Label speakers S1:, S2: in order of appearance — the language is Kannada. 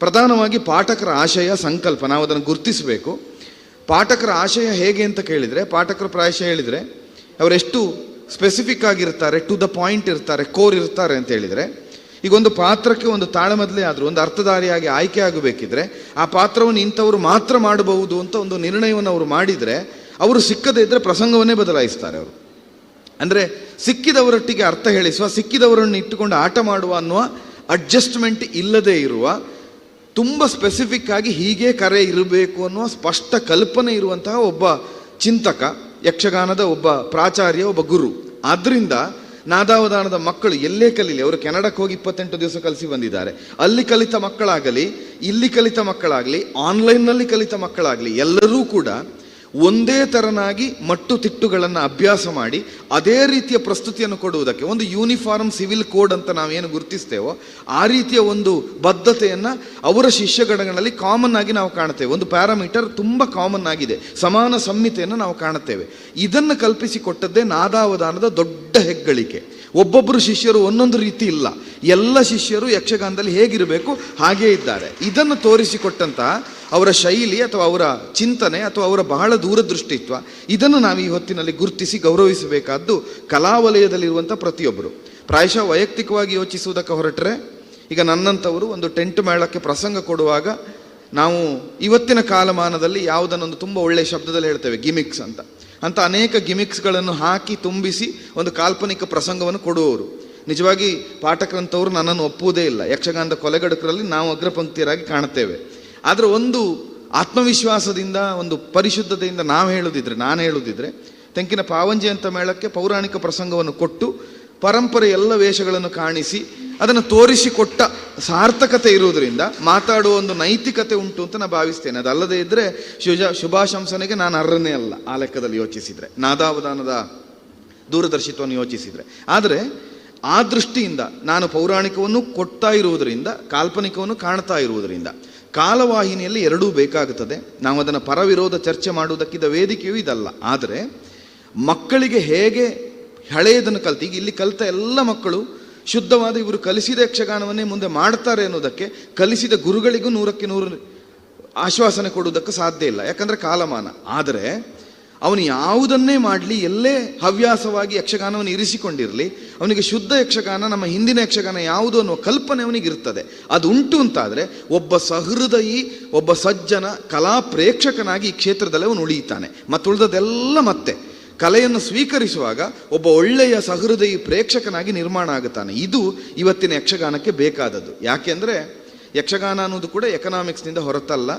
S1: ಪ್ರಧಾನವಾಗಿ ಪಾಠಕರ ಆಶಯ ಸಂಕಲ್ಪ, ನಾವು ಅದನ್ನು ಗುರುತಿಸಬೇಕು. ಪಾಠಕರ ಆಶಯ ಹೇಗೆ ಅಂತ ಕೇಳಿದರೆ, ಪಾಠಕರ ಪ್ರಾಯಶಃ ಹೇಳಿದರೆ ಅವರೆಷ್ಟು ಸ್ಪೆಸಿಫಿಕ್ ಆಗಿರ್ತಾರೆ ಟು ದ ಪಾಯಿಂಟ್ ಇರ್ತಾರೆ ಕೋರ್ ಇರ್ತಾರೆ ಅಂತ ಹೇಳಿದರೆ, ಈಗ ಒಂದು ಪಾತ್ರಕ್ಕೆ ಒಂದು ತಾಳಮದಲೇ ಆದರೂ, ಒಂದು ಅರ್ಥಧಾರಿಯಾಗಿ ಆಯ್ಕೆ ಆಗಬೇಕಿದ್ರೆ, ಆ ಪಾತ್ರವನ್ನು ಇಂಥವರು ಮಾತ್ರ ಮಾಡಬಹುದು ಅಂತ ಒಂದು ನಿರ್ಣಯವನ್ನು ಅವರು ಮಾಡಿದರೆ, ಅವರು ಸಿಕ್ಕದೇ ಇದ್ದರೆ ಪ್ರಸಂಗವನ್ನೇ ಬದಲಾಯಿಸ್ತಾರೆ ಅವರು. ಅಂದರೆ ಸಿಕ್ಕಿದವರೊಟ್ಟಿಗೆ ಅರ್ಥ ಹೇಳಿಸುವ, ಸಿಕ್ಕಿದವರನ್ನು ಇಟ್ಟುಕೊಂಡು ಆಟ ಮಾಡುವ ಅನ್ನುವ ಅಡ್ಜಸ್ಟ್ಮೆಂಟ್ ಇಲ್ಲದೆ ಇರುವ ತುಂಬ ಸ್ಪೆಸಿಫಿಕ್ ಆಗಿ ಹೀಗೆ ಕರೆ ಇರಬೇಕು ಅನ್ನುವ ಸ್ಪಷ್ಟ ಕಲ್ಪನೆ ಇರುವಂತಹ ಒಬ್ಬ ಚಿಂತಕ, ಯಕ್ಷಗಾನದ ಒಬ್ಬ ಪ್ರಾಚಾರ್ಯ, ಒಬ್ಬ ಗುರು. ಆದ್ದರಿಂದ ನಾದಾವಧಾನದ ಮಕ್ಕಳು ಎಲ್ಲೇ ಕಲೀಲಿ, ಅವರು ಕೆನಡಕ್ಕೆ ಹೋಗಿ ಇಪ್ಪತ್ತೆಂಟು ದಿವಸ ಕಲಿಸಿ ಬಂದಿದ್ದಾರೆ. ಅಲ್ಲಿ ಕಲಿತ ಮಕ್ಕಳಾಗಲಿ, ಇಲ್ಲಿ ಕಲಿತ ಮಕ್ಕಳಾಗಲಿ ಆನ್ಲೈನ್ನಲ್ಲಿ ಕಲಿತ ಮಕ್ಕಳಾಗಲಿ, ಎಲ್ಲರೂ ಕೂಡ ಒಂದೇ ತರನಾಗಿ ಮಟ್ಟು ತಿಟ್ಟುಗಳನ್ನು ಅಭ್ಯಾಸ ಮಾಡಿ ಅದೇ ರೀತಿಯ ಪ್ರಸ್ತುತಿಯನ್ನು ಕೊಡುವುದಕ್ಕೆ, ಒಂದು ಯೂನಿಫಾರ್ಮ್ ಸಿವಿಲ್ ಕೋಡ್ ಅಂತ ನಾವೇನು ಗುರುತಿಸ್ತೇವೋ, ಆ ರೀತಿಯ ಒಂದು ಬದ್ಧತೆಯನ್ನು ಅವರ ಶಿಷ್ಯಗಣಗಳಲ್ಲಿ ಕಾಮನ್ ಆಗಿ ನಾವು ಕಾಣುತ್ತೇವೆ. ಒಂದು ಪ್ಯಾರಾಮೀಟರ್ ತುಂಬ ಕಾಮನ್ ಆಗಿದೆ. ಸಮಾನ ಸಂಹಿತೆಯನ್ನು ನಾವು ಕಾಣುತ್ತೇವೆ. ಇದನ್ನು ಕಲ್ಪಿಸಿಕೊಟ್ಟದ್ದೇ ನಾದಾವಧಾನದ ದೊಡ್ಡ ಹೆಗ್ಗಳಿಕೆ. ಒಬ್ಬೊಬ್ಬರು ಶಿಷ್ಯರು ಒಂದೊಂದು ರೀತಿ ಇಲ್ಲ. ಎಲ್ಲ ಶಿಷ್ಯರು ಯಕ್ಷಗಾನದಲ್ಲಿ ಹೇಗಿರಬೇಕು ಹಾಗೇ ಇದ್ದಾರೆ. ಇದನ್ನು ತೋರಿಸಿಕೊಟ್ಟಂತಹ ಅವರ ಶೈಲಿ ಅಥವಾ ಅವರ ಚಿಂತನೆ ಅಥವಾ ಅವರ ಬಹಳ ದೂರದೃಷ್ಟಿತ್ವ, ಇದನ್ನು ನಾವು ಈ ಹೊತ್ತಿನಲ್ಲಿ ಗುರುತಿಸಿ ಗೌರವಿಸಬೇಕಾದ್ದು ಕಲಾವಲಯದಲ್ಲಿರುವಂಥ ಪ್ರತಿಯೊಬ್ಬರು. ಪ್ರಾಯಶಃ ವೈಯಕ್ತಿಕವಾಗಿ ಯೋಚಿಸುವುದಕ್ಕೆ ಹೊರಟರೆ, ಈಗ ನನ್ನಂಥವರು ಒಂದು ಟೆಂಟ್ ಮೇಳಕ್ಕೆ ಪ್ರಸಂಗ ಕೊಡುವಾಗ ನಾವು ಇವತ್ತಿನ ಕಾಲಮಾನದಲ್ಲಿ ಯಾವುದನ್ನೊಂದು ತುಂಬ ಒಳ್ಳೆಯ ಶಬ್ದದಲ್ಲಿ ಹೇಳ್ತೇವೆ, ಗಿಮಿಕ್ಸ್ ಅಂತ. ಅಂತ ಅನೇಕ ಗಿಮಿಕ್ಸ್ಗಳನ್ನು ಹಾಕಿ ತುಂಬಿಸಿ ಒಂದು ಕಾಲ್ಪನಿಕ ಪ್ರಸಂಗವನ್ನು ಕೊಡುವವರು. ನಿಜವಾಗಿ ಪಾಠಕ್ರಂಥವ್ರು ನನ್ನನ್ನು ಒಪ್ಪುವುದೇ ಇಲ್ಲ. ಯಕ್ಷಗಾನದ ಕೊಲೆಗಡಕರಲ್ಲಿ ನಾವು ಅಗ್ರಪಂಕ್ತಿಯರಾಗಿ ಕಾಣುತ್ತೇವೆ. ಆದರೆ ಒಂದು ಆತ್ಮವಿಶ್ವಾಸದಿಂದ, ಒಂದು ಪರಿಶುದ್ಧತೆಯಿಂದ ನಾವು ಹೇಳುದಿದ್ರೆ, ನಾನು ಹೇಳುದಿದ್ರೆ, ತೆಂಕಿನ ಪಾವಂಜಿ ಅಂತ ಮೇಳಕ್ಕೆ ಪೌರಾಣಿಕ ಪ್ರಸಂಗವನ್ನು ಕೊಟ್ಟು ಪರಂಪರೆ ಎಲ್ಲ ವೇಷಗಳನ್ನು ಕಾಣಿಸಿ ಅದನ್ನು ತೋರಿಸಿಕೊಟ್ಟ ಸಾರ್ಥಕತೆ ಇರುವುದರಿಂದ ಮಾತಾಡುವ ಒಂದು ನೈತಿಕತೆ ಉಂಟು ಅಂತ ನಾನು ಭಾವಿಸ್ತೇನೆ. ಅದಲ್ಲದೆ ಇದ್ದರೆ ಶುಜ, ಶುಭಾಶಂಸನೆಗೆ ನಾನು ಅರ್ಹನೇ ಅಲ್ಲ ಆ ಲೆಕ್ಕದಲ್ಲಿ ಯೋಚಿಸಿದರೆ, ನಾದಾವಧಾನದ ದೂರದರ್ಶಿತ್ವವನ್ನು ಯೋಚಿಸಿದರೆ. ಆದರೆ ಆ ದೃಷ್ಟಿಯಿಂದ ನಾನು ಪೌರಾಣಿಕವನ್ನು ಕೊಡ್ತಾ ಇರುವುದರಿಂದ, ಕಾಲ್ಪನಿಕವನ್ನು ಕಾಣ್ತಾ ಇರುವುದರಿಂದ ಕಾಲವಾಹಿನಿಯಲ್ಲಿ ಎರಡೂ ಬೇಕಾಗುತ್ತದೆ. ನಾವು ಅದನ್ನು ಪರವಿರೋಧ ಚರ್ಚೆ ಮಾಡುವುದಕ್ಕಿದ್ದ ವೇದಿಕೆಯೂ ಇದಲ್ಲ. ಆದರೆ ಮಕ್ಕಳಿಗೆ ಹೇಗೆ ಹಳೆಯದನ್ನು ಕಲಿತು, ಈಗ ಇಲ್ಲಿ ಕಲಿತ ಎಲ್ಲ ಮಕ್ಕಳು ಶುದ್ಧವಾದ ಇವರು ಕಲಿಸಿದ ಯಕ್ಷಗಾನವನ್ನೇ ಮುಂದೆ ಮಾಡ್ತಾರೆ ಅನ್ನೋದಕ್ಕೆ ಕಲಿಸಿದ ಗುರುಗಳಿಗೂ ನೂರಕ್ಕೆ ನೂರು ಆಶ್ವಾಸನೆ ಕೊಡುವುದಕ್ಕೆ ಸಾಧ್ಯ ಇಲ್ಲ. ಯಾಕಂದರೆ ಕಾಲಮಾನ. ಆದರೆ ಅವನು ಯಾವುದನ್ನೇ ಮಾಡಲಿ, ಎಲ್ಲೇ ಹವ್ಯಾಸವಾಗಿ ಯಕ್ಷಗಾನವನ್ನು ಇರಿಸಿಕೊಂಡಿರಲಿ, ಅವನಿಗೆ ಶುದ್ಧ ಯಕ್ಷಗಾನ, ನಮ್ಮ ಹಿಂದಿನ ಯಕ್ಷಗಾನ ಯಾವುದು ಅನ್ನುವ ಕಲ್ಪನೆ ಅವನಿಗೆ ಇರ್ತದೆ. ಅದು ಉಂಟು ಅಂತಾದರೆ ಒಬ್ಬ ಸಹೃದಯಿ, ಒಬ್ಬ ಸಜ್ಜನ, ಕಲಾ ಪ್ರೇಕ್ಷಕನಾಗಿ ಈ ಕ್ಷೇತ್ರದಲ್ಲಿ ಅವನು ಉಳಿಯುತ್ತಾನೆ. ಮತ್ತು ಉಳಿದದೆಲ್ಲ ಮತ್ತೆ. ಕಲೆಯನ್ನು ಸ್ವೀಕರಿಸುವಾಗ ಒಬ್ಬ ಒಳ್ಳೆಯ ಸಹೃದಯಿ ಪ್ರೇಕ್ಷಕನಾಗಿ ನಿರ್ಮಾಣ ಆಗುತ್ತಾನೆ. ಇದು ಇವತ್ತಿನ ಯಕ್ಷಗಾನಕ್ಕೆ ಬೇಕಾದದ್ದು. ಯಾಕೆಂದರೆ ಯಕ್ಷಗಾನ ಅನ್ನೋದು ಕೂಡ ಎಕನಾಮಿಕ್ಸ್ನಿಂದ ಹೊರತಲ್ಲ.